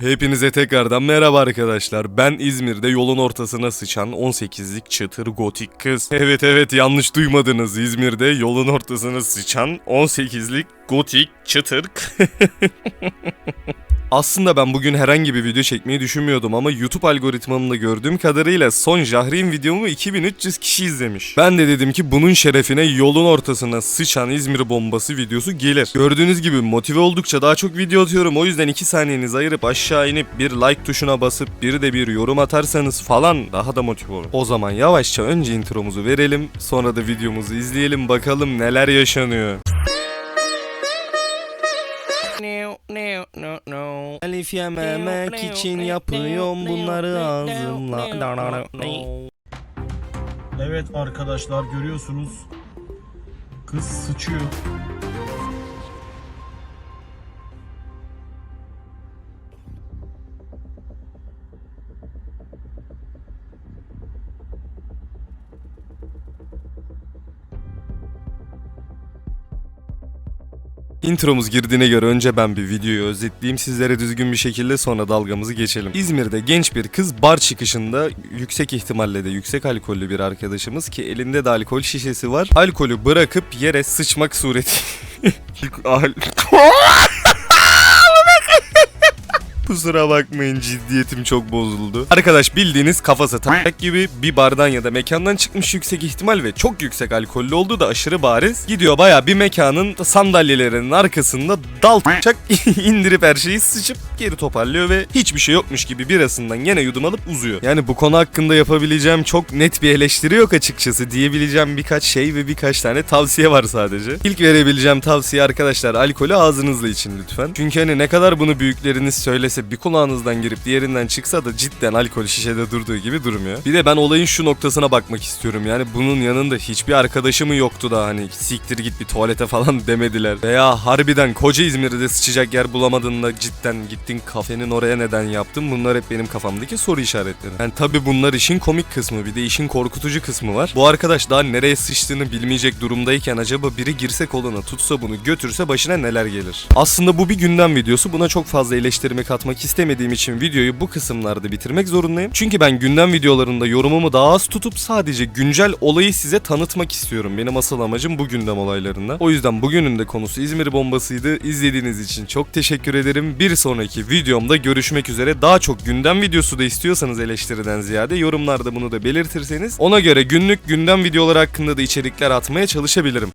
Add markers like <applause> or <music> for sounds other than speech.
Hepinize tekrardan merhaba arkadaşlar. Ben İzmir'de yolun ortasına sıçan 18'lik çıtır gotik kız. Evet evet yanlış duymadınız. İzmir'de yolun ortasına sıçan 18'lik gotik çıtır <laughs> Aslında ben bugün herhangi bir video çekmeyi düşünmüyordum ama YouTube algoritmamda gördüğüm kadarıyla son Jahre'in videomu 2300 kişi izlemiş. Ben de dedim ki bunun şerefine yolun ortasına sıçan İzmir bombası videosu gelir. Gördüğünüz gibi motive oldukça daha çok video atıyorum. O yüzden 2 saniyenizi ayırıp aşağı inip bir like tuşuna basıp bir de bir yorum atarsanız falan daha da motive olur. O zaman yavaşça önce intromuzu verelim sonra da videomuzu izleyelim bakalım neler yaşanıyor. No, no. Elif yememek için yapıyorum bunları ağzımla. Evet arkadaşlar görüyorsunuz. Kız sıçıyor. Intromuz girdiğine göre önce ben bir videoyu özetleyeyim sizlere düzgün bir şekilde sonra dalgamızı geçelim. İzmir'de genç bir kız bar çıkışında yüksek ihtimalle de yüksek alkollü bir arkadaşımız ki elinde de alkol şişesi var. Alkolü bırakıp yere sıçmak sureti. <laughs> <laughs> Kusura bakmayın ciddiyetim çok bozuldu. Arkadaş bildiğiniz kafası tak <laughs> gibi bir bardan ya da mekandan çıkmış yüksek ihtimal ve çok yüksek alkollü olduğu da aşırı bariz. Gidiyor baya bir mekanın sandalyelerinin arkasında dal <laughs> çak indirip her şeyi sıçıp geri toparlıyor ve hiçbir şey yokmuş gibi birasından gene yudum alıp uzuyor. Yani bu konu hakkında yapabileceğim çok net bir eleştiri yok açıkçası. Diyebileceğim birkaç şey ve birkaç tane tavsiye var sadece. İlk verebileceğim tavsiye arkadaşlar alkolü ağzınızla için lütfen. Çünkü hani ne kadar bunu büyükleriniz söylese bir kulağınızdan girip diğerinden çıksa da cidden alkol şişede durduğu gibi durmuyor. Bir de ben olayın şu noktasına bakmak istiyorum. Yani bunun yanında hiçbir arkadaşı mı yoktu da hani siktir git bir tuvalete falan <laughs> demediler. Veya harbiden koca İzmir'de sıçacak yer bulamadın da cidden gittin kafenin oraya neden yaptın? Bunlar hep benim kafamdaki soru işaretleri. Yani tabi bunlar işin komik kısmı bir de işin korkutucu kısmı var. Bu arkadaş daha nereye sıçtığını bilmeyecek durumdayken acaba biri girse koluna tutsa bunu götürse başına neler gelir? Aslında bu bir gündem videosu. Buna çok fazla eleştirimi katmak istemediğim için videoyu bu kısımlarda bitirmek zorundayım. Çünkü ben gündem videolarında yorumumu daha az tutup sadece güncel olayı size tanıtmak istiyorum. Benim asıl amacım bu gündem olaylarında. O yüzden bugünün de konusu İzmir bombasıydı. İzlediğiniz için çok teşekkür ederim. Bir sonraki videomda görüşmek üzere. Daha çok gündem videosu da istiyorsanız eleştiriden ziyade yorumlarda bunu da belirtirseniz ona göre günlük gündem videoları hakkında da içerikler atmaya çalışabilirim.